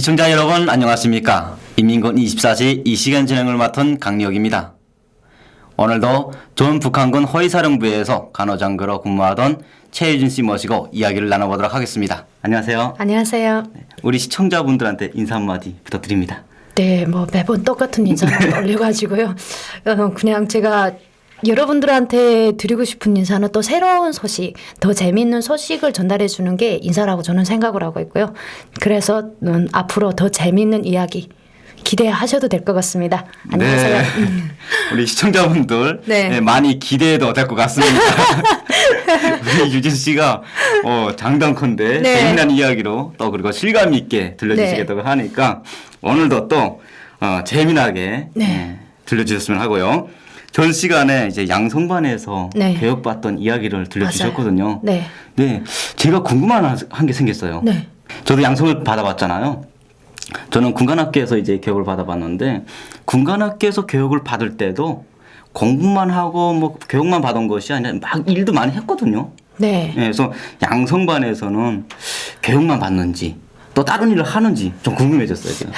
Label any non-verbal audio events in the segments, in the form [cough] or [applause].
시청자 여러분 안녕하십니까? 인민군 24시 이 시간 진행을 맡은 강력입니다. 오늘도 전 북한군 허위사령부에서 간호장교로 근무하던 최유진 씨 모시고 이야기를 나눠보도록 하겠습니다. 안녕하세요. 안녕하세요. 우리 시청자분들한테 인사 한마디 부탁드립니다. 네, 뭐 매번 똑같은 인사만 [laughs] 올려가지고요. 어, 그냥 제가 여러분들한테 드리고 싶은 인사는 또 새로운 소식, 더 재미있는 소식을 전달해 주는 게 인사라고 저는 생각을 하고 있고요. 그래서 음, 앞으로 더 재미있는 이야기 기대하셔도 될 것 같습니다. 안녕하세요. 음. [laughs] 우리 시청자분들 네. 네, 많이 기대해도 될 것 같습니다. [laughs] 우리 유진 씨가 어, 장담컨대 네. 재미난 이야기로 또 그리고 실감 있게 들려주시겠다고 하니까 오늘도 또 어, 재미나게 네. 예, 들려주셨으면 하고요. 전 시간에 이제 양성반에서 네. 교육받던 이야기를 들려주셨거든요. 네. 네, 제가 궁금한 한 게 생겼어요. 네. 저도 양성을 받아봤잖아요. 저는 군관학교에서 이제 교육을 받아봤는데 군관학교에서 교육을 받을 때도 공부만 하고 뭐 교육만 받은 것이 아니라 막 일도 많이 했거든요. 네. 예, 그래서 양성반에서는 교육만 받는지 또 다른 일을 하는지 좀 궁금해졌어요. 제가.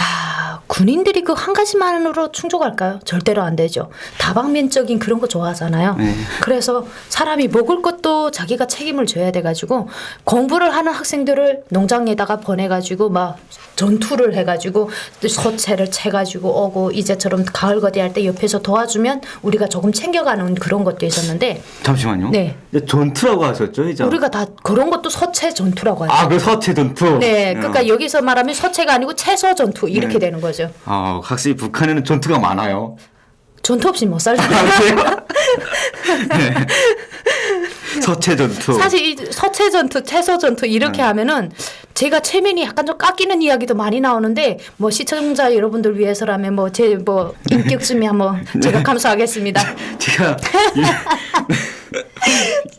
아, 군인들이 그 한 가지만으로 충족할까요? 절대로 안 되죠. 다방면적인 그런 거 좋아하잖아요. 네. 그래서 사람이 먹을 것도 자기가 책임을 져야 돼가지고 공부를 하는 학생들을 농장에다가 보내가지고 막 전투를 해가지고 서체를 채가지고 오고 이제처럼 가을 거대할 때 옆에서 도와주면 우리가 조금 챙겨가는 그런 것도 있었는데 잠시만요. 네. 전투라고 하셨죠, 이제. 우리가 다 그런 것도 서체 전투라고 하죠. 아, 그 서체 전투. 네, 어. 그러니까 여기서 말하면 서체가 아니고 채소 전투 이렇게 네. 되는 거죠. 아, 확실히 북한에는 전투가 많아요. 전투 없이 못 살죠. [laughs] 네. 서체 전투. 사실 이 서체 전투, 채소 전투 이렇게 네. 하면은 제가 체면이 약간 좀 깎이는 이야기도 많이 나오는데 뭐 시청자 여러분들 위해서라면 뭐 제 뭐 인격쯤이 한번 네. 제가 감수하겠습니다. [laughs] 제가 [laughs]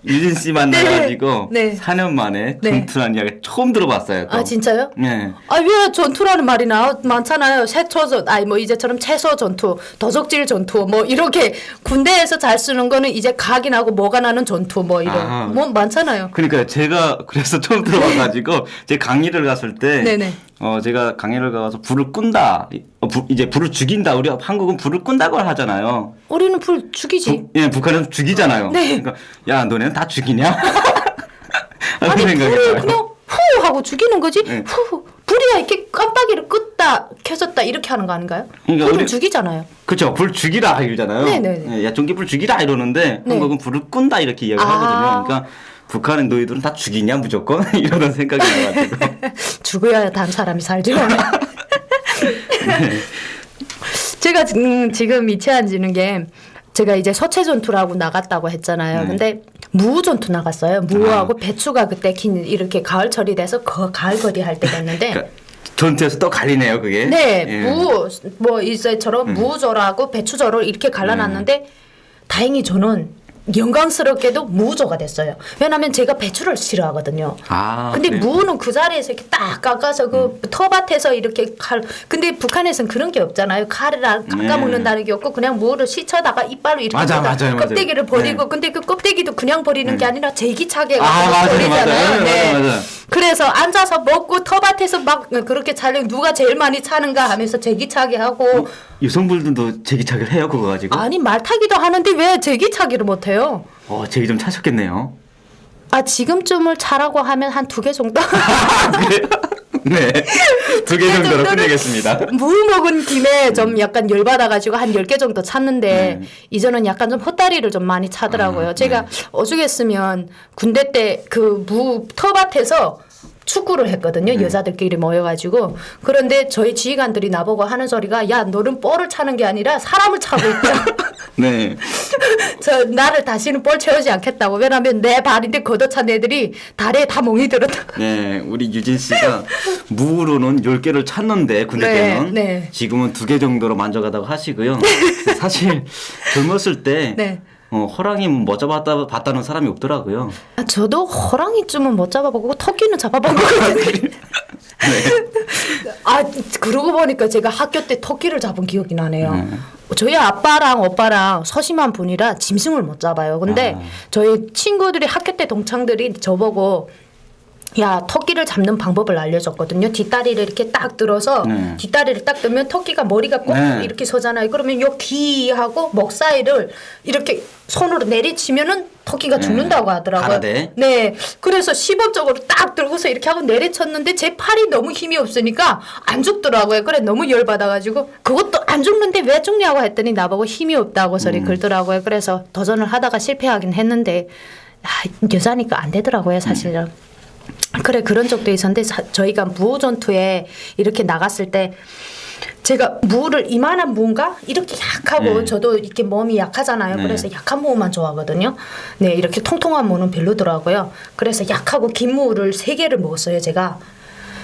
유- [laughs] 유진 씨 만나가지고 네. 4년 만에 네. 전투라는 이야기 처음 들어봤어요. 또. 아 진짜요? 네. 아 왜 전투라는 말이 나 많잖아요. 세초 전, 아니 뭐 이제처럼 채소 전투, 도적질 전투, 뭐 이렇게 군대에서 잘 쓰는 거는 이제 각이 나고 뭐가 나는 전투 뭐 이런 아. 뭐 많잖아요. 그러니까 제가 그래서 처음 들어봐가지고 [laughs] 제 강의를 갔을 때 네네. 어 제가 강의를 가서 불을 끈다 어, 불- 이제 불을 죽인다 우리 한국은 불을 끈다고 하잖아요. 우리는 불 죽이지. 북- 예 북한은 죽이잖아요. 네. 그러니까 야 너네는 다 죽이냐? [laughs] 아니 생각이 불을 들어요. 그냥 후 하고 죽이는 거지. 네. 후 불이야 이렇게 깜빡이를 끄다 켜졌다 이렇게 하는 거 아닌가요? 그러니까 우리- 죽이잖아요. 그렇죠. 불 죽이라 이러잖아요. 네네네. 예, 야 전기 불 죽이라 이러는데 네. 한국은 불을 끈다 이렇게 이야기를 아. 하거든요. 그러니까 북한은 너희들은 다 죽이냐 무조건 [laughs] 이러는 생각이 나가지고. [laughs] 죽어야 다른 사람이 살죠. 네. [laughs] 제가 지금, 지금 이체한지는 게 제가 이제 서체 전투라고 나갔다고 했잖아요. 네. 근데 무 전투 나갔어요. 무하고 배추가 그때 긴 이렇게 가을철이 돼서 거, 가을 거리 할 때였는데 그러니까 전투에서 또 갈리네요 그게. 네, 예. 무, 뭐, 이제처럼 음. 무조라고 배추조를 이렇게 갈라놨는데, 다행히 저는 영광스럽게도 무조가 됐어요. 왜냐면 제가 배추를 싫어하거든요. 아, 근데 그래요? 무는 그 자리에서 이렇게 딱 깎아서 그 텃밭에서 이렇게 칼. 근데 북한에서는 그런 게 없잖아요. 칼을 깎아 먹는다는 게 없고 그냥 무를 씻어다가 이빨로 이렇게 네. 맞아, 맞아요, 맞아요. 껍데기를 버리고 네. 근데 그 껍데기도 그냥 버리는 게 아니라 제기차게 아, 맞아요, 버리잖아요. 네. 맞아요. 맞아요, 맞아요. 그래서 앉아서 먹고 텃밭에서 막 그렇게 촬영 누가 제일 많이 차는가 하면서 제기차게 하고 여성분들도 제기차기를 해요 그거 가지고. 아니 말 타기도 하는데 왜 제기차기를 못해 요? 어 제기 좀 차셨겠네요. 아 지금쯤을 차라고 하면 한 두 개 정도 [laughs] 네. 두 개 정도로 끝내겠습니다. 무 먹은 김에 좀 약간 열받아가지고 한 열 개 정도 찼는데 네. 이제는 약간 좀 헛다리를 좀 많이 차더라고요. 아, 제가 네. 오죽했으면 군대 때 그무 텃밭에서 축구를 했거든요. 네. 여자들끼리 모여가지고. 그런데 저희 지휘관들이 나보고 하는 소리가 야 너는 볼을 차는 게 아니라 사람을 차고 있다. [laughs] 네. [laughs] 저 나를 다시는 볼 채우지 않겠다고. 왜냐면 내 발인데 걷어찬 애들이 다리에 다 멍이 들었다. [laughs] 네, 우리 유진 씨가 무로는 10개를 찾는데 군대 네, 때는 네. 지금은 두 개 정도로 만족하다고 하시고요. 사실 젊었을 때 네. 어, 호랑이 못 잡았다 봤다는 사람이 없더라고요. 아, 저도 호랑이쯤은 못 잡아보고 토끼는 잡아본 것 같은데. 아 그러고 보니까 제가 학교 때 토끼를 잡은 기억이 나네요. 저희 아빠랑 오빠랑 서심한 분이라 짐승을 못 잡아요. 근데 아. 저희 친구들이 학교 때 동창들이 저보고 야 토끼를 잡는 방법을 알려줬거든요. 뒷다리를 이렇게 딱 들어서 네. 뒷다리를 딱 들면 토끼가 머리가 꼭 네. 이렇게 서잖아요. 그러면 요 귀하고 목 사이를 이렇게 손으로 내리치면은 토끼가 죽는다고 하더라고요. 가라데? 네. 그래서 시범적으로 딱 들고서 이렇게 하고 내리쳤는데 제 팔이 너무 힘이 없으니까 안 죽더라고요. 그래 너무 열받아가지고 그것도 안 죽는데 왜 죽냐고 했더니 나보고 힘이 없다고 소리 음. 걸더라고요. 그래서 도전을 하다가 실패하긴 했는데 아, 여자니까 안 되더라고요 사실은. 그래 그런 적도 있었는데 사- 저희가 무전투에 이렇게 나갔을 때 제가 무를 이만한 무인가 이렇게 약하고 네. 저도 이렇게 몸이 약하잖아요. 네. 그래서 약한 무만 좋아하거든요. 네 이렇게 통통한 무는 별로더라고요. 그래서 약하고 긴 무를 세 개를 먹었어요 제가.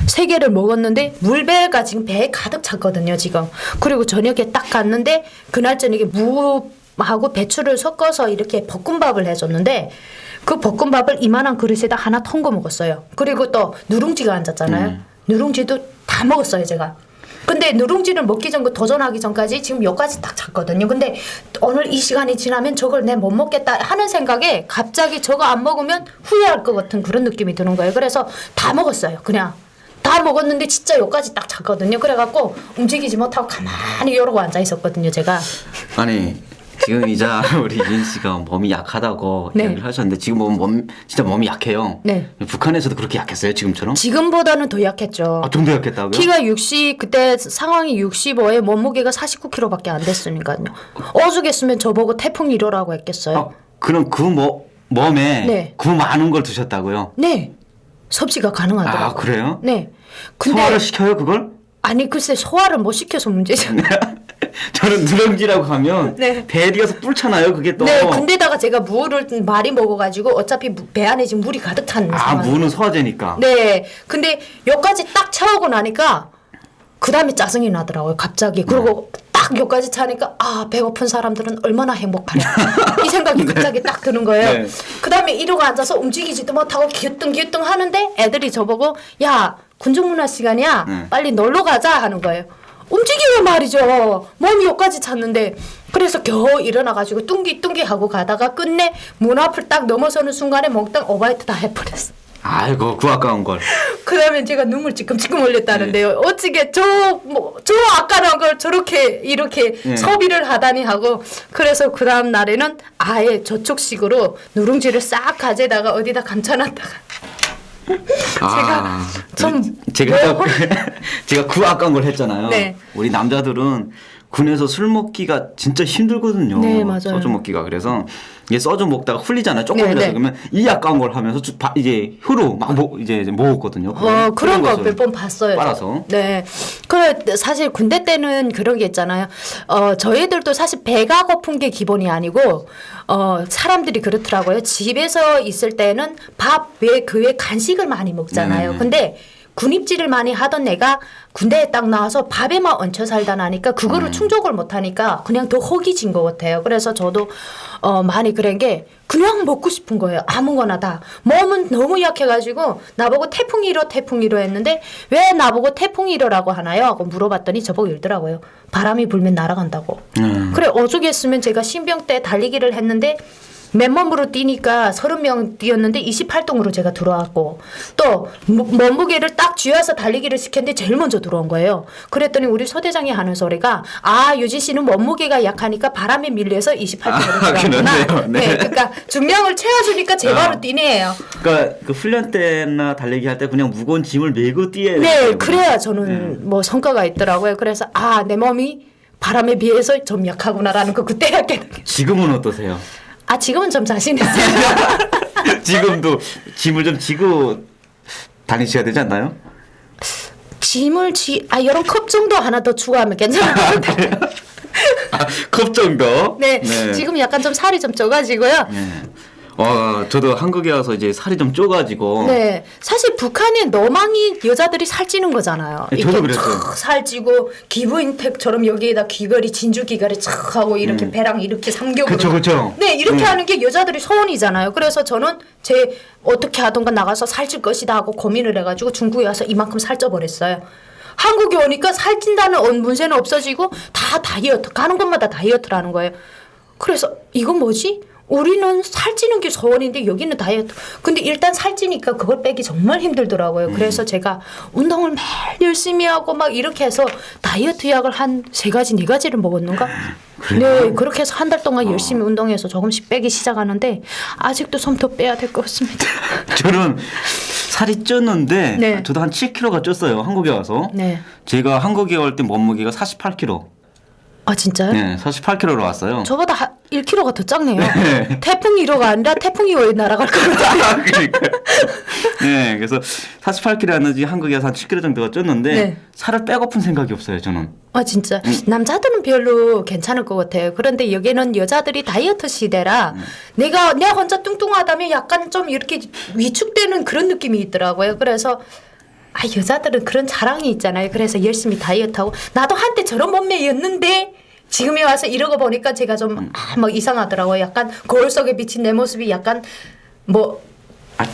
세 개를 먹었는데 물배가 지금 배에 가득 찼거든요 지금. 그리고 저녁에 딱 갔는데 그날 저녁에 무하고 배추를 섞어서 이렇게 볶음밥을 해줬는데 그 볶음밥을 이만한 그릇에다 하나 통고 먹었어요. 그리고 또 누룽지가 앉았잖아요. 누룽지도 다 먹었어요 제가. 근데 누룽지를 먹기 전, 그 도전하기 전까지 지금 여기까지 딱 잤거든요. 근데 오늘 이 시간이 지나면 저걸 내 못 먹겠다 하는 생각에 갑자기 저거 안 먹으면 후회할 것 같은 그런 느낌이 드는 거예요. 그래서 다 먹었어요. 그냥. 다 먹었는데 진짜 여기까지 딱 잤거든요. 그래갖고 움직이지 못하고 가만히 이러고 앉아 있었거든요. 제가. 아니 지금 이자 [laughs] 우리 이진 씨가 몸이 약하다고 네. 이야기를 하셨는데 지금 몸, 몸 진짜 몸이 약해요. 네. 북한에서도 그렇게 약했어요 지금처럼? 지금보다는 더 약했죠. 아, 좀 더 약했다고요? 키가 60 그때 상황이 65에 몸무게가 49kg밖에 안 됐으니까요. 어죽했으면 저보고 태풍 이러라고 했겠어요. 아, 그럼 그 뭐, 몸에 네. 그 많은 걸 드셨다고요? 네. 섭취가 가능하더라고요. 아 그래요? 네. 근데 소화를 시켜요 그걸? 아니 글쎄 소화를 못 시켜서 문제죠. [laughs] [laughs] 저는 누렁지라고 하면 네. 배에 가서 뿔잖아요 그게 또. 네, 근데다가 제가 무를 많이 먹어가지고 어차피 무- 배 안에 지금 물이 가득 찬 아 상황. 무는 소화제니까. 네, 근데 여기까지 딱 채우고 나니까 그 다음에 짜증이 나더라고요. 갑자기. 그리고 딱 여기까지 차니까 아 배고픈 사람들은 얼마나 행복하냐 [laughs] 이 생각이 갑자기 딱 드는 거예요. 네. 그 다음에 이러고 앉아서 움직이지도 못하고 기웃뚱 기웃뚱 하는데 애들이 저보고 야 군중문화 시간이야 네. 빨리 놀러 가자 하는 거예요. 움직이면 말이죠. 몸이 여기까지 찼는데 그래서 겨우 일어나가지고 뚱기뚱기 하고 가다가 끝내 문 앞을 딱 넘어서는 순간에 몽땅 오바이트 다 해버렸어. 아이고 그 아까운 걸. [laughs] 그다음에 제가 눈물 찔끔찔끔 흘렸다는데요. 어찌게 저뭐 저 아까운 걸 저렇게 이렇게 네. 소비를 하다니 하고 그래서 그 다음 날에는 아예 저쪽식으로 누룽지를 싹 가져다가 어디다 감춰놨다가 아, 좀 제가 뭐- [laughs] 제가 그 아까운 걸 했잖아요. 네. 우리 남자들은 군에서 술 먹기가 진짜 힘들거든요. 네, 맞아요. 소주 먹기가 그래서 이게 소주 먹다가 흘리잖아요. 조금이라도 네, 네. 그러면 이 아까운 걸 하면서 주- 바- 이제 혀로 막 모, 이제 먹었거든요. 어 그런 거 몇 번 봤어요. 빨아서. 네. 그래 사실 군대 때는 그런 게 있잖아요. 어 저희들도 사실 배가 고픈 게 기본이 아니고 어 사람들이 그렇더라고요. 집에서 있을 때는 밥 외 그 외 간식을 많이 먹잖아요. 네. 근데 군입질을 많이 하던 내가 군대에 딱 나와서 밥에만 얹혀 살다 나니까 그거를 음. 충족을 못 하니까 그냥 더 허기진 것 같아요. 그래서 저도 어 많이 그런 게 그냥 먹고 싶은 거예요. 아무거나 다. 몸은 너무 약해가지고 나보고 태풍 일어 태풍 일어 했는데 왜 나보고 태풍 일어라고 하나요? 하고 물어봤더니 저보고 이러더라고요. 바람이 불면 날아간다고. 음. 그래 어죽했으면 제가 신병 때 달리기를 했는데 맨몸으로 뛰니까 30명 뛰었는데 28동으로 제가 들어왔고 또 무- 몸무게를 딱 쥐어서 달리기를 시켰는데 제일 먼저 들어온 거예요. 그랬더니 우리 소대장이 하는 소리가 아 유진 씨는 몸무게가 약하니까 바람에 밀려서 28동으로 아, 들어왔구나. 네. 네. 그러니까 중량을 채워주니까 제바로 아. 뛰네요. 그러니까 그 훈련 때나 달리기 할 때 그냥 무거운 짐을 메고 뛰어야 네, 돼요. 그래야 저는 뭐 성과가 있더라고요. 그래서 아 내 몸이 바람에 비해서 좀 약하구나라는 거 그때 [laughs] 됐어요. 지금은 어떠세요? 아 지금은 좀 자신 있어요. [laughs] 지금도 짐을 좀 지고 다니셔야 되지 않나요? 짐을 지, 아 이런 컵 정도 하나 더 추가하면 괜찮을 것 같아요. [laughs] 아, 컵 정도? 네, 지금 약간 좀 살이 좀 쪄가지고요. 네. 어, 저도 한국에 와서 이제 살이 좀 쪄가지고. 네, 사실 북한의 너망이 여자들이 살찌는 거잖아요. 네, 저도 그랬어요. 촥 살찌고 기부인택처럼 여기에다 귀걸이 진주 귀걸이 촥 하고 이렇게 배랑 이렇게 삼겹으로. 음. 그쵸, 그쵸. 네, 이렇게 음. 하는 게 여자들이 소원이잖아요. 그래서 저는 제 어떻게 하던가 나가서 살찔 것이다 하고 고민을 해가지고 중국에 와서 이만큼 살쪄 버렸어요. 한국에 오니까 살찐다는 언- 문제는 없어지고 다 다이어트 가는 곳마다 다이어트라는 거예요. 그래서 이건 뭐지? 우리는 살찌는 게 소원인데 여기는 다이어트. 근데 일단 살찌니까 그걸 빼기 정말 힘들더라고요. 그래서 제가 운동을 매일 열심히 하고 막 이렇게 해서 다이어트 약을 한 세 가지, 네 가지를 먹었는가? 네, 그렇게 해서 한 달 동안 열심히 운동해서 조금씩 빼기 시작하는데 아직도 좀더 빼야 될 것 같습니다. [laughs] 저는 살이 쪘는데 네. 저도 한 7kg가 쪘어요. 한국에 와서. 네. 제가 한국에 올 때 몸무게가 48kg. 아 진짜요? 네, 48kg로 왔어요. 저보다 하, 1kg가 더 작네요. 태풍 1호가 아니라 태풍이 왜 날아갈 거다. [laughs] 그러니까. 네, 그래서 48kg였는지 한국에서 한 7kg 정도가 쪘는데 네. 살을 빼고픈 생각이 없어요, 저는. 아 진짜 음. 남자들은 별로 괜찮을 것 같아요. 그런데 여기는 여자들이 다이어트 시대라 음. 내가 내가 혼자 뚱뚱하다면 약간 좀 이렇게 위축되는 그런 느낌이 있더라고요. 그래서 아 여자들은 그런 자랑이 있잖아요. 그래서 열심히 다이어트하고 나도 한때 저런 몸매였는데 지금에 와서 이러고 보니까 제가 좀 음. 아, 뭐 이상하더라고요. 약간 거울 속에 비친 내 모습이 약간 뭐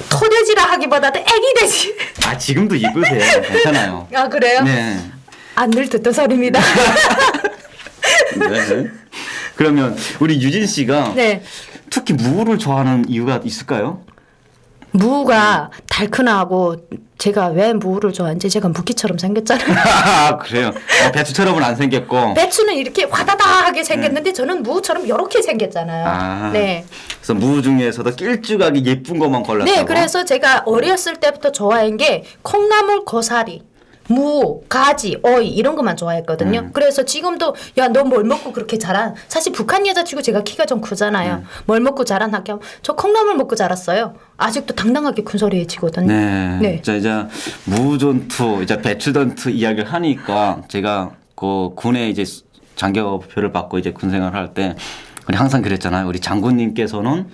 토돼지라 하기보다도 애기 돼지. 아, 지금도 입으세요. 괜찮아요. 아 그래요? 네. 안늘 듣던 소리입니다. 네. 그러면 우리 유진 씨가 네. 특히 무를 좋아하는 이유가 있을까요? 무가 달큰하고 제가 왜 무를 좋아하는지 제가 무기처럼 생겼잖아요. [laughs] 아, 그래요. 어, 배추처럼은 안 생겼고. 배추는 이렇게 화다다하게 생겼는데 저는 무처럼 이렇게 생겼잖아요. 아. 네. 그래서 무 중에서도 길쭉하게 예쁜 것만 골랐다고. 네, 그래서 제가 어렸을 때부터 좋아한 게 콩나물 고사리. 무, 가지, 어이 이런 것만 좋아했거든요. 음. 그래서 지금도 야 너 뭘 먹고 그렇게 자란? 사실 북한 여자치고 제가 키가 좀 크잖아요. 음. 뭘 먹고 자란하게 저 콩나물 먹고 자랐어요. 아직도 당당하게 큰 소리 해지거든요. 네. 네. 자, 이제 무전투, 이제 배추전투 이야기를 하니까 제가 그 군에 이제 장교표를 받고 이제 군 생활을 할때 우리 항상 그랬잖아요. 우리 장군님께서는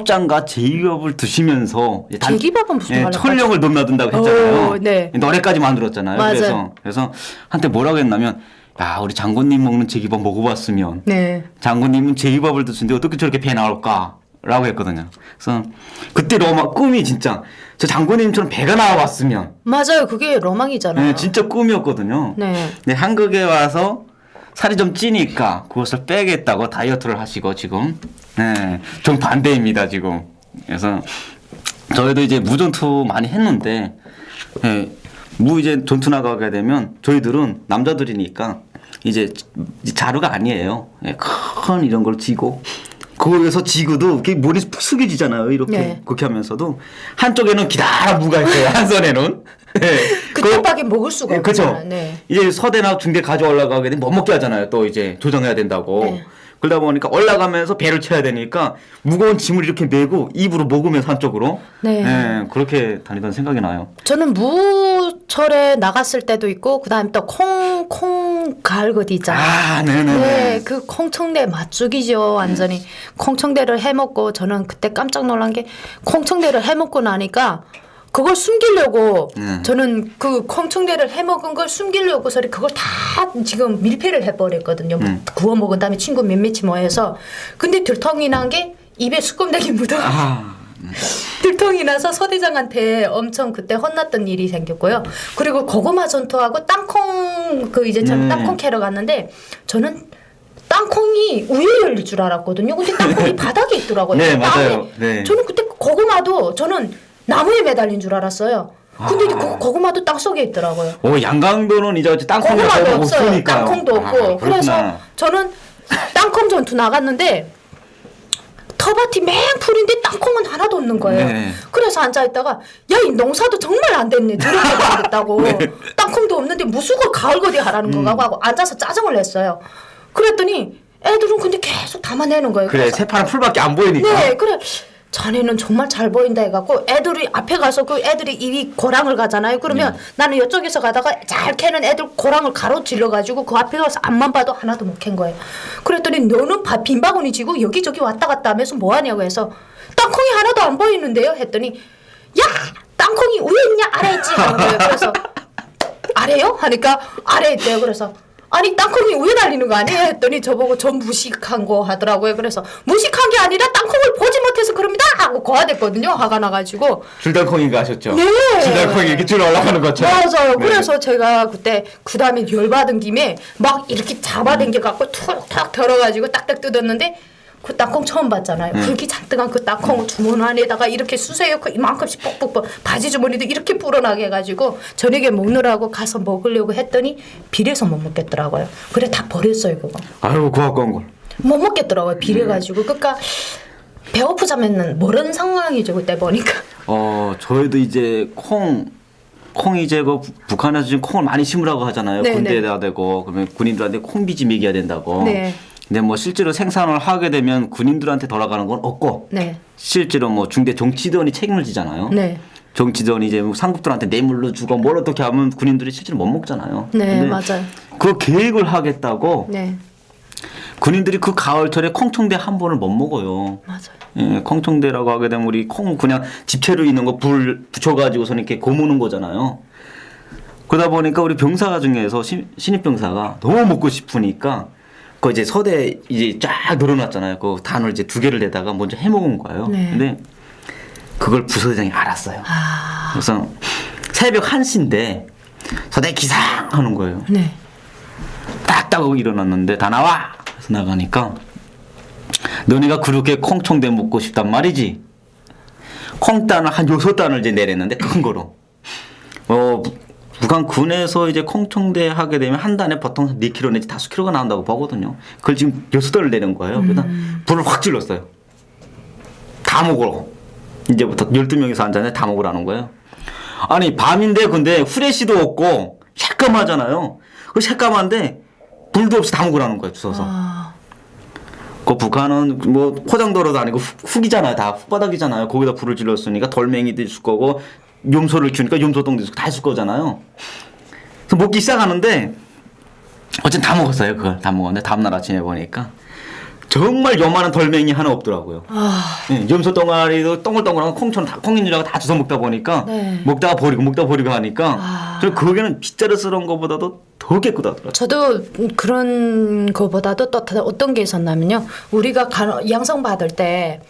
쪽장과 제기업을 드시면서 이제 단- 제기밥은 무슨 예, 천령을 넘나든다고 했잖아요. 오, 네. 노래까지 만들었잖아요. 맞아요. 그래서 그래서 한테 뭐라고 했냐면 야 우리 장군님 먹는 제기밥 먹어봤으면 네. 장군님은 제이밥을 드시는데 어떻게 저렇게 배 나올까? 라고 했거든요. 그래서 그때 로마 꿈이 진짜 저 장군님처럼 배가 나와봤으면 맞아요. 그게 로망이잖아요. 네, 진짜 꿈이었거든요. 네. 근데 한국에 와서 살이 좀 찌니까 그것을 빼겠다고 다이어트를 하시고 지금 네, 좀 반대입니다 지금. 그래서 저희도 이제 무전투 많이 했는데 예, 무 이제 전투 나가게 되면 저희들은 남자들이니까 이제 자루가 아니에요. 예, 큰 이런 걸 쥐고 거기서 지구도 이렇게 머리 푹 숙여지잖아요. 이렇게 네. 그렇게 하면서도 한쪽에는 기다란 무가 있어요. 한 손에는. 예, 그 그- 떡밥에 먹을 수가 예, 그렇죠. 없잖아요. 네. 이제 서대나 중대 가져 올라가게 되면 못 먹게 하잖아요. 또 이제 조정해야 된다고. 네. 그러다 보니까 올라가면서 배를 쳐야 되니까 무거운 짐을 이렇게 메고 입으로 먹으면서 한쪽으로 네. 예, 그렇게 다니던 생각이 나요. 저는 무철에 나갔을 때도 있고 그다음에 또 콩 콩 가을 거디 있잖아요. 아, 네네네. 네, 그 콩청대 맛죽이죠, 완전히. 콩청대를 해먹고 저는 그때 깜짝 놀란 게 콩청대를 해먹고 나니까 그걸 숨기려고 네. 저는 그 콩청대를 해먹은 걸 숨기려고서 그걸 다 지금 밀폐를 해버렸거든요. 뭐 음. 구워 먹은 다음에 친구 몇몇이 모여서 근데 들통이 난 게 입에 수검대기 묻어. 아, [laughs] 들통이 나서 서대장한테 엄청 그때 혼났던 일이 생겼고요. 그리고 고구마 전투하고 땅콩 그 이제 전 네. 땅콩 캐러 갔는데 저는 땅콩이 위에 열릴 줄 알았거든요. 근데 땅콩이 [laughs] 바닥에 있더라고요. 네. 맞아요. 네. 저는 그때 고구마도 저는 나무에 매달린 줄 알았어요. 근데 이제 아. 고, 고구마도 땅 속에 있더라고요. 오 양강도는 이제 땅콩이 고구마도 없어요. 없으니까. 땅콩도 없고. 아, 그래서. 저는 땅콩 전투 나갔는데 터밭이 맹풀인데 땅콩은 하나도 없는 거예요. 네. 그래서 앉아있다가 야 이 농사도 정말 안 됐네. 더럽게 됐다고. [laughs] 네. 땅콩도 없는데 무슨 걸 가을거디 하라는 음. 건가 하고 앉아서 짜증을 냈어요. 그랬더니 애들은 근데 계속 담아내는 거예요. 그래 새파란 풀밖에 안 보이니까. 네, 그래. 자네는 정말 잘 보인다 해갖고 애들이 앞에 가서 그 애들이 이 고랑을 가잖아요. 그러면 나는 이쪽에서 가다가 잘 캐는 애들 고랑을 가로질러가지고 그 앞에 가서 앞만 봐도 하나도 못 캔 거예요. 그랬더니 너는 바- 빈 바구니 지고 여기저기 왔다 갔다 하면서 뭐 하냐고 해서 땅콩이 하나도 안 보이는데요. 했더니 야 땅콩이 위에 있냐 아래 있지 하는 거예요. 그래서 아래요? 하니까 아래 있대요. 그래서 아니 땅콩이 위에 달리는 거 아니에요? 했더니 저보고 전 무식한 거 하더라고요. 그래서 무식한 게 아니라 땅콩을 보지 못해서 그럽니다 하고 고아댔거든요. 화가 나가지고 줄땅콩인가 하셨죠? 네. 줄땅콩이 이렇게 줄 올라가는 것처럼. 맞아요. 네. 그래서 제가 그때 그 다음에 열받은 김에 막 이렇게 잡아당겨 갖고 툭탁 털어가지고 딱딱 뜯었는데 그 땅콩 처음 봤잖아요. 굵기 잔뜩한 그 땅콩 주머니 안에다가 이렇게 수세요. 그 이만큼씩 뻑뻑뻑 바지 주머니도 이렇게 불어나게 해가지고 저녁에 먹느라고 가서 먹으려고 했더니 비려서 못 먹겠더라고요. 그래 다 버렸어요 그거. 아유 그 아까운 걸. 못 먹겠더라고요. 비려가지고. 그러니까 배고프자면은 모르는 상황이죠 그때 보니까. 어 저희도 이제 콩. 콩 이제 그 부- 북한에서 지금 콩을 많이 심으라고 하잖아요. 네, 군대에다 대고 그러면 군인들한테 콩비지 먹여야 된다고. 네. 근데 뭐 실제로 생산을 하게 되면 군인들한테 돌아가는 건 없고 네. 실제로 뭐 중대 정치원이 책임을 지잖아요. 네. 정치원이 이제 뭐 상급들한테 뇌물로 주고 뭘 어떻게 하면 군인들이 실제로 못 먹잖아요. 네, 맞아요. 그 계획을 하겠다고 네. 군인들이 그 가을철에 콩청대 한 번을 못 먹어요. 맞아요. 예, 콩청대라고 하게 되면 우리 콩 그냥 집채로 있는 거 불 붙여가지고서 이렇게 고무는 거잖아요. 그러다 보니까 우리 병사 중에서 신, 신입 병사가 너무 먹고 싶으니까 그 이제 서대 이제 쫙 늘어났잖아요. 그 단을 이제 두 개를 내다가 먼저 해 먹은 거예요. 네. 근데 그걸 부서장이 알았어요. 아. 그래서 새벽 1시인데 서대 기상 하는 거예요. 네. 딱딱 하고 일어났는데 다 나와! 그래서 나가니까 너네가 그렇게 콩청대 먹고 싶단 말이지? 콩단을 한 여섯 단을 이제 내렸는데 큰 거로. 어, 부- 북한 군에서 이제 콩청대 하게 되면 한 단에 보통 4kg 내지 5kg가 나온다고 보거든요. 그걸 지금 여섯 단을 내는 거예요. 그래서 불을 확 질렀어요. 다 먹으러. 이제부터 12명이서 앉았는데 다 먹으라는 거예요. 아니, 밤인데 근데 후레쉬도 없고 새까마잖아요. 그 새까만데 불도 없이 다 먹으라는 거예요, 주워서. 아. 그 북한은 뭐 포장도로도 아니고 훅, 훅이잖아요. 다 훅바닥이잖아요. 거기다 불을 질렀으니까 돌멩이도 있을 거고 염소를 키우니까 있을 다 있을 거잖아요. 그래서 먹기 시작하는데 어쨌든 다 먹었어요. 그걸 다 먹었는데 다음날 아침에 보니까 정말 요만한 돌멩이 하나 없더라고요. 아. 예, 염소 똥아리도 동글동글한 콩처럼 다 콩인 줄 알고 다 주워 먹다 보니까 네. 먹다가 버리고 먹다 버리고 하니까 아. 저 거기는 빗자루 쓰러운 것보다도 더 깨끗하더라고요. 저도 그런 거보다도 또 다- 어떤 게 있었냐면요. 우리가 간- 양성 받을 때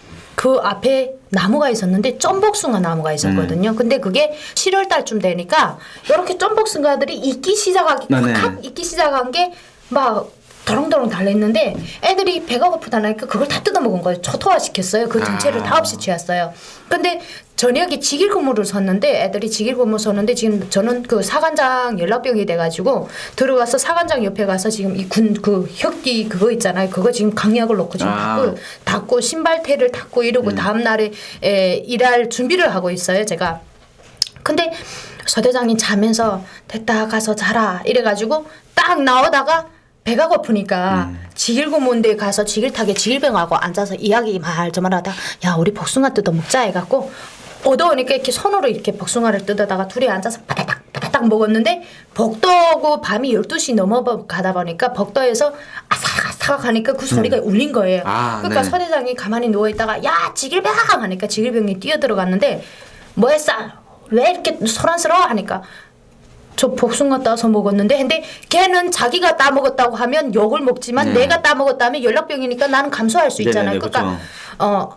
그 앞에 나무가 있었는데 쫌복숭아 나무가 음. 있었거든요. 근데 그게 7월 달쯤 되니까 이렇게 쫌복숭아들이 익기 시작하기 네, 네. 확 익기 시작한 게 막 도롱도롱 달려있는데 애들이 배가 고프다니까 그걸 다 뜯어먹은 거예요. 초토화 시켰어요. 그 전체를 다 아. 없이 취했어요. 근데 저녁에 직일 근무를 섰는데 애들이 직일 근무 섰는데 지금 저는 그 사관장 연락병이 돼가지고 들어가서 사관장 옆에 가서 지금 이 군 그 혁기 그거 있잖아요. 그거 지금 강약을 놓고 지금 아. 닦고 닦고 신발테를 닦고 이러고 다음 날에 에, 일할 준비를 하고 있어요. 제가. 근데 서대장님 자면서 됐다 가서 자라 이래가지고 딱 나오다가 배가 고프니까 지길고문대 가서 지길타게 지길병하고 앉아서 이야기 말저말 하다 야 우리 복숭아 뜯어 먹자 해갖고 어두우니까 이렇게 손으로 이렇게 복숭아를 뜯어다가 둘이 앉아서 바다닥 바다닥 먹었는데 복도고 밤이 12시 넘어 가다 보니까 복도에서 아삭아삭 하니까 그 소리가 울린 거예요. 아, 그러니까 네. 서대장이 가만히 누워있다가 야 지길병 하니까 지길병이 뛰어들어갔는데 뭐 했어? 왜 이렇게 소란스러워? 하니까 저 복숭아 따서 먹었는데 근데 걔는 자기가 따 먹었다고 하면 욕을 먹지만 네. 내가 따 먹었다면 연락병이니까 나는 감수할 수 네네네, 있잖아요. 그러니까 그렇죠. 어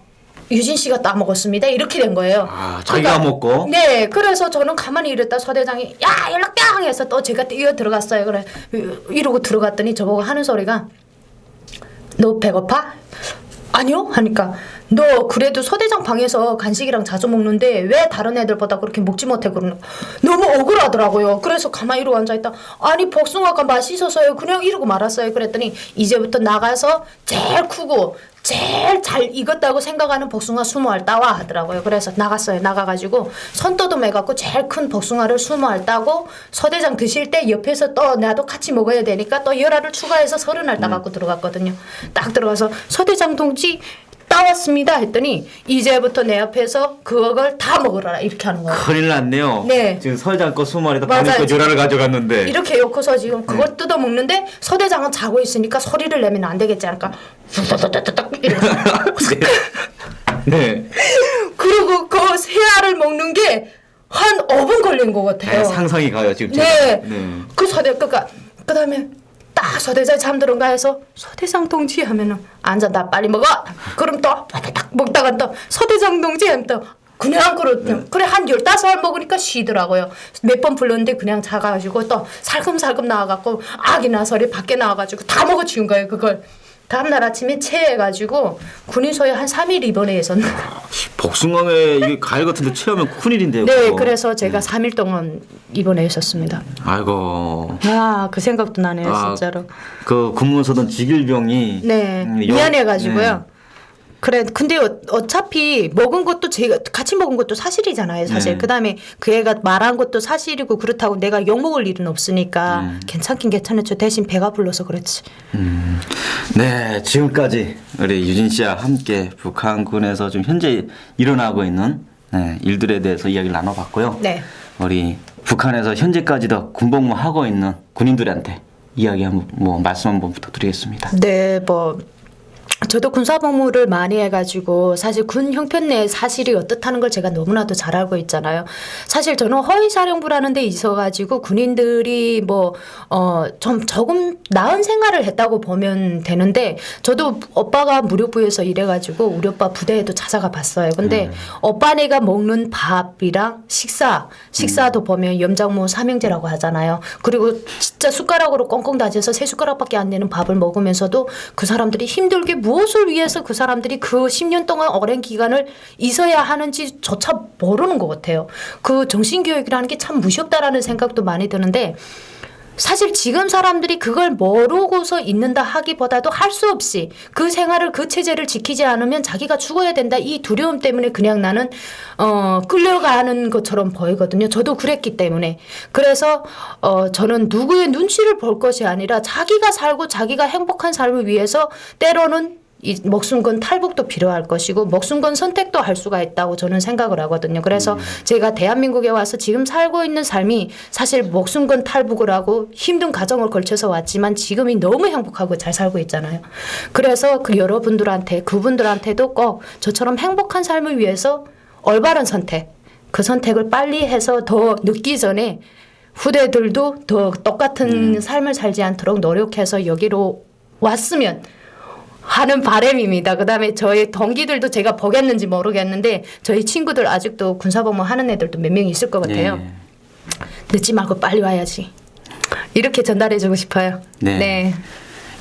유진 씨가 따 먹었습니다. 이렇게 된 거예요. 아, 자기가 먹고? 네, 그래서 저는 가만히 이랬다 서 대장이 야 연락병 해서 또 제가 뛰어 들어갔어요. 그래 이러고 들어갔더니 저보고 하는 소리가 너 배고파? 아니요 하니까 너 그래도 서대장 방에서 간식이랑 자주 먹는데 왜 다른 애들보다 그렇게 먹지 못해 그러는. 너무 억울하더라고요. 그래서 가만히 이러고 앉아있다. 아니 복숭아가 맛있어서요. 그냥 이러고 말았어요. 그랬더니 이제부터 나가서 제일 크고 제일 잘 익었다고 생각하는 복숭아 스무 알 따와 하더라고요. 그래서 나갔어요. 나가가지고 손떠듬해 갖고 제일 큰 복숭아를 스무 알 따고 서대장 드실 때 옆에서 또 나도 같이 먹어야 되니까 또 열알을 추가해서 서른 알 따갖고 들어갔거든요. 딱 들어가서 서대장 동지 따왔습니다 했더니 이제부터 내 앞에서 그걸 다 먹으라 이렇게 하는 거예요. 큰일 났네요. 네. 지금 서장 거 수마리다. 밤에 거 전화를 가져갔는데. 이렇게 엮어서 지금 그걸 뜯어 먹는데 서대장은 자고 있으니까 소리를 내면 안 되겠지 않을까? 이러면서. [laughs] 네. 그리고 그 새알을 먹는 게 한 5분 걸린 것 같아요. 네, 상상이 가요 지금. 제가. 네. 네. 그 서대 그니까 그다음에 딱 서대장 잠들은가 해서 서대장 동지 하면은 앉아 나 빨리 먹어. 그럼 또딱 먹다가 또 서대장 동지 하면 또 그냥 그렇 네. 그래 한 열다섯 알 먹으니까 쉬더라고요. 몇 번 불렀는데 그냥 자가지고 또 살금살금 나와갖고 아기나 소리 밖에 나와가지고 다 먹어 치운 거예요 그걸. 다음날 아침에 체해가지고 군인소에 한 3일 입원해 있었나. 복숭아에 이게 과일 같은데 체하면 큰일인데요. 네, 그거. 그래서 제가 3일 동안 입원해 있었습니다. 아이고. 아, 그 생각도 나네요, 아, 진짜로. 그 근무서던 직일병이 네, 음, 여- 미안해가지고요. 그래, 근데 어, 어차피 먹은 것도 제가 같이 먹은 것도 사실이잖아요, 사실. 네. 그다음에 그 애가 말한 것도 사실이고 그렇다고 내가 욕 먹을 일은 없으니까 음. 괜찮긴 괜찮았죠. 대신 배가 불러서 그렇지. 네, 지금까지 우리 유진 씨와 함께 북한군에서 좀 현재 일어나고 있는 네, 일들에 대해서 이야기를 나눠봤고요. 네. 우리 북한에서 현재까지도 군복무 하고 있는 군인들한테 이야기 한번 뭐 말씀 한번 부탁드리겠습니다. 네, 뭐 저도 군사 복무를 많이 해가지고 사실 군 형편 내 사실이 어떻다는 걸 제가 너무나도 잘 알고 있잖아요. 사실 저는 허위 사령부라는 데 있어가지고 군인들이 뭐어좀 조금 나은 생활을 했다고 보면 되는데 저도 오빠가 무료부에서 일해가지고 우리 오빠 부대에도 찾아가 봤어요. 근데 오빠네가 먹는 밥이랑 식사 식사도 보면 염장모 삼형제라고 하잖아요. 그리고 진짜 숟가락으로 꽁꽁 다져서 세 숟가락밖에 안 되는 밥을 먹으면서도 그 사람들이 힘들게 무엇 을 위해서 그 사람들이 그 10년 동안 오랜 기간을 있어야 하는지 조차 모르는 것 같아요. 그 정신교육이라는 게 참 무섭다라는 생각도 많이 드는데 사실 지금 사람들이 그걸 모르고서 있는다 하기보다도 할 수 없이 그 생활을 그 체제를 지키지 않으면 자기가 죽어야 된다 이 두려움 때문에 그냥 나는 어 끌려가는 것처럼 보이거든요. 저도 그랬기 때문에 그래서 어 저는 누구의 눈치를 볼 것이 아니라 자기가 살고 자기가 행복한 삶을 위해서 때로는 이 목숨건 탈북도 필요할 것이고 목숨건 선택도 할 수가 있다고 저는 생각을 하거든요. 그래서 제가 대한민국에 와서 지금 살고 있는 삶이 사실 목숨건 탈북을 하고 힘든 가정을 걸쳐서 왔지만 지금이 너무 행복하고 잘 살고 있잖아요. 그래서 그 여러분들한테 그분들한테도 꼭 저처럼 행복한 삶을 위해서 올바른 선택 그 선택을 빨리 해서 더 늦기 전에 후대들도 더 똑같은 삶을 살지 않도록 노력해서 여기로 왔으면 하는 바람입니다. 그다음에 저희 동기들도 제가 보겠는지 모르겠는데 저희 친구들 아직도 군사복무 하는 애들도 몇 명 있을 것 같아요. 예. 늦지 말고 빨리 와야지. 이렇게 전달해주고 싶어요. 네.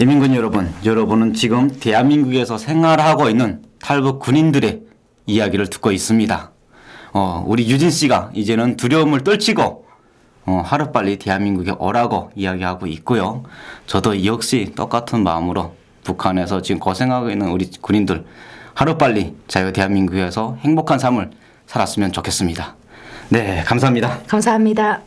이민군 여러분, 여러분은 지금 대한민국에서 생활하고 있는 탈북 군인들의 이야기를 듣고 있습니다. 어, 우리 유진 씨가 이제는 두려움을 떨치고 어, 하루빨리 대한민국에 오라고 이야기하고 있고요. 저도 역시 똑같은 마음으로 북한에서 지금 고생하고 있는 우리 군인들 하루빨리 자유 대한민국에서 행복한 삶을 살았으면 좋겠습니다. 네, 감사합니다. 감사합니다.